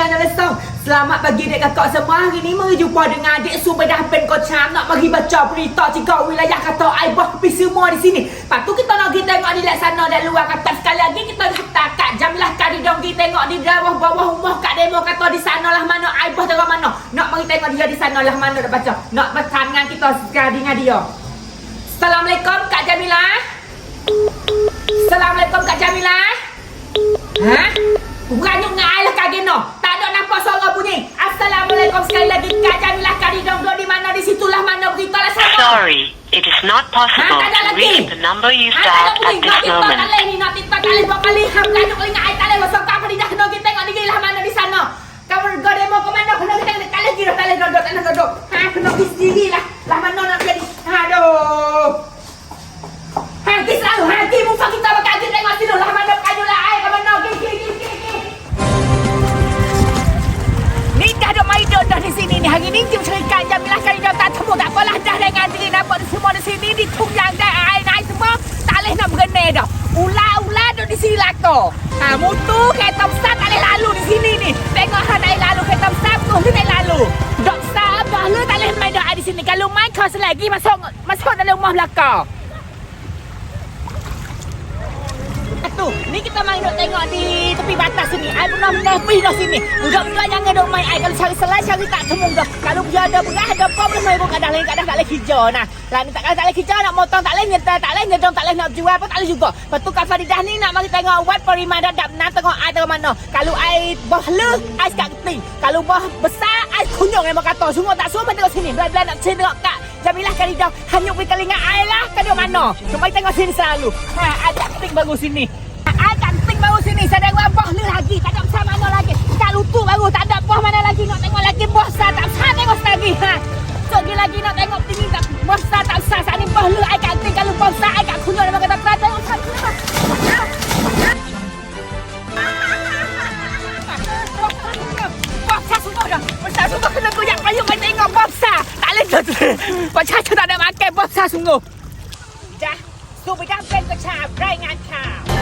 Channel Song. Selamat pagi dek kakak semua. Hari ni berjumpa dengan adik Sumber dah pen kocam Nak bagi baca berita Tiga wilayah kata Aibah pergi semua di sini. Lepas tu kita nak pergi tengok di sana dan luar kata Sekali lagi kita kata Kak Jamilah Kak Didong pergi tengok di bawah bawah rumah Kak Demo kata di sana lah mana Aibah tengok mana. Nak pergi tengok dia di sana lah mana Nak baca. Nak bertangan kita sekali dengan dia. Assalamualaikum Kak Jamilah Assalamualaikum Kak Jamilah Ha? Bukannya ngai lah Kak Gino. Tak ada nampak suara bunyi. Assalamualaikum sekali lagi. Kak Jamilah Kak Didong di mana di situlah mana berita lah sana. Not possible Ha, to reach the number you Ha, dialed at this Nak moment. tak boleh ni. Nak tiktok tak boleh. Dua kali. Ham kajuk kali ngai tak boleh. Masuk kak Faridah tu. Ha, mutu kereta besar tak boleh lalu di sini ni. Tengok ha naik lalu kereta besar tu dia naik lalu. Dok besar apa lu tak boleh main dah di sini. Kalau main kau selagi masuk masuk dalam rumah belakang. Tu, ni kita main nak tengok di tepi batas sini. Ai benar-benar pergi dah sini. Budak-budak jangan dok main ai kalau cari selai cari tak temu dah. Kalau dia ada beras ada apa boleh main bukan dah lain kadang tak boleh hijau nah. Lah ni tak tak boleh hijau nak motong tak boleh nyetel tak boleh nyedong tak boleh nak jual apa tak boleh juga. Tu Kak Faridah ni nak mari tengok wat periman dadap nah tengok ai tengok mana. Kalau ai bawah le ai sekat keting. Kalau bawah besar ai kunyung yang kata semua tak semua tengok sini. Belah-belah nak sini tengok Kak. Jamilah kali dah hanyut pergi kali dengan ai lah kadang mana. Cuma tengok sini selalu. Ha ada keting baru sini. Ai kat keting baru sini sedang wabah ni lagi. Tak ada besar mana lagi. Lagi lagi nak tengok tinggi tak buah besar tak besar. Saat ni buah lu ai kat keting kalau buah besar ai kat kunyuk dia kata tak tengok sana. Ha. Buah besar semua dah. Besar semua kena goyak payung main tengok buah besar. Tak boleh tu. Buat caca tak ada makan buah besar sungguh. Dah. Tu bidang pen ke cap, raya ngah cap.